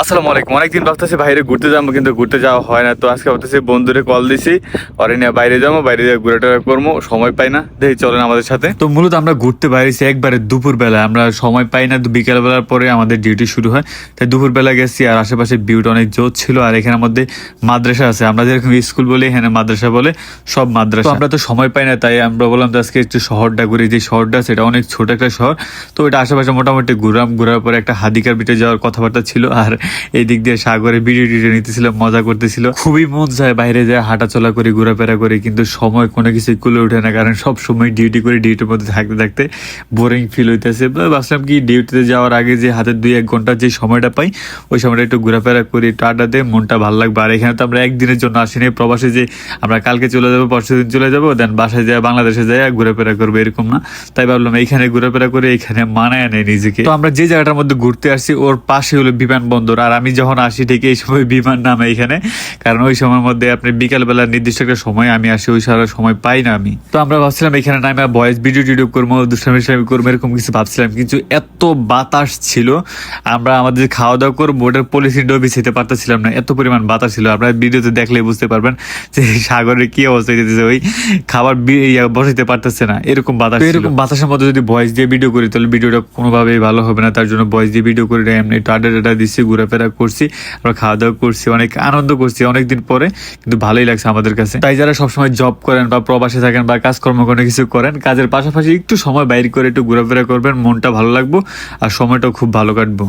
আসসালামু আলাইকুম। অনেকদিন ভাবতেছি বাইরে ঘুরতে যাব কিন্তু ঘুরতে যাওয়া হয় না। তো আজকে ভাবতেছি বন্ধুরে কল দিছি। ওরে নিয়ে বাইরে যাব বাইরে যাব ঘুরে টুরে করব। সময় পাই না। দেখি চলেন আমাদের সাথে। তো মূলত আমরা ঘুরতে বাইরেছি একবারে দুপুর বেলা আমরা সময় পাই না বিকেল বেলার পরে আমাদের ডিউটি শুরু হয়। তাই দুপুর বেলা গেছি আর আশেপাশে ভিউটা অনেক জোর ছিল। আর এখানের মধ্যে মাদ্রাসা আছে। আমরা যেরকম স্কুল বলি এখানে মাদ্রাসা বলে সব মাদ্রাসা। আমরা তো সময় পাই না তাই আমরা বললাম যে আজকে একটু শহরটা ঘুরে। যে শহরটা আছে সেটা অনেক ছোট একটা শহর। তো এটা আশেপাশে মোটামুটি ঘুরাম। ঘুরার পরে একটা হাদিকার বিটে যাওয়ার কথাবার্তা ছিল। আর এই দিক দিয়ে সাগরে ভিডিও টিডিও নিতেছিল, মজা করতেছিল। খুবই মন চায় বাইরে যায়, হাঁটাচলা করে, ঘোরাফেরা করে, কিন্তু সময় কোনো কিছু কুলে ওঠে না, কারণ সব সময় ডিউটি করে ডিউটির মধ্যে থাকতে থাকতে বোরিং ফিল হইতেছে। ভাবছিলাম কি ডিউটিতে যাওয়ার আগে যে হাতে দুই এক ঘণ্টা যে সময়টা পাই, ওই সময়টা একটু ঘোরাফেরা করি, একটু আড্ডা দিয়ে মনটা ভালো লাগবে। আর এখানে তো আমরা একদিনের জন্য আসিনি, প্রবাসে যে আমরা কালকে চলে যাব, পরশু দিন চলে যাব দেন বাসায় যায় বাংলাদেশে যায় ঘোরাফেরা করব, এরকম না। তাই ভাবলাম এইখানে ঘোরাফেরা করে, এখানে মানায় নেই নিজেকে। তো আমরা যে জায়গাটার মধ্যে ঘুরতে আসছি, ওর পাশে হলো বিমানবন্দর। আর আমি যখন আসি ঠিক এই সময় বিমান নামে এখানে কারণ ওই সময়ের মধ্যে আপনি বিকাল বেলার নির্দিষ্ট একটা সময় আমি আসি ওই সারা সময় পাই না আমি। তো আমরা ভাবছিলাম এখানে নামে ভয়েস ভিডিও টিডিও করব দুষ্টামি করব এরকম কিছু ভাবছিলাম। কিন্তু এত বাতাস ছিল আমরা আমাদের খাওয়া দাওয়া করব ওটার পলিসিটাও বিছাইতে পারতেছিলাম না। এত পরিমাণ বাতাস ছিল আপনারা ভিডিওতে দেখলে বুঝতে পারবেন যে সাগরের কি অবস্থা হইতেছে ওই খাবার বসাইতে পারতেছে না এরকম বাতাস এরকম বাতাসের মধ্যে যদি ভয়েস দিয়ে ভিডিও করি তাহলে ভিডিওটা কোনোভাবেই ভালো হবে না। তার জন্য ভয়েস দিয়ে ভিডিও করে এমনি আড্ডা টাড্ডা দিচ্ছি ঘোরাফেরা করছি, আমরা খাওয়া দাওয়া করছি, অনেক আনন্দ করছি, অনেকদিন পরে, কিন্তু ভালোই লাগছে আমাদের কাছে। তাই যারা সবসময় জব করেন বা প্রবাসে থাকেন বা কাজকর্ম কোনো কিছু করেন, কাজের পাশাপাশি একটু সময় বাইর করে একটু ঘোরাফেরা করবেন, মনটা ভালো লাগবো আর সময়টাও খুব ভালো কাটবো।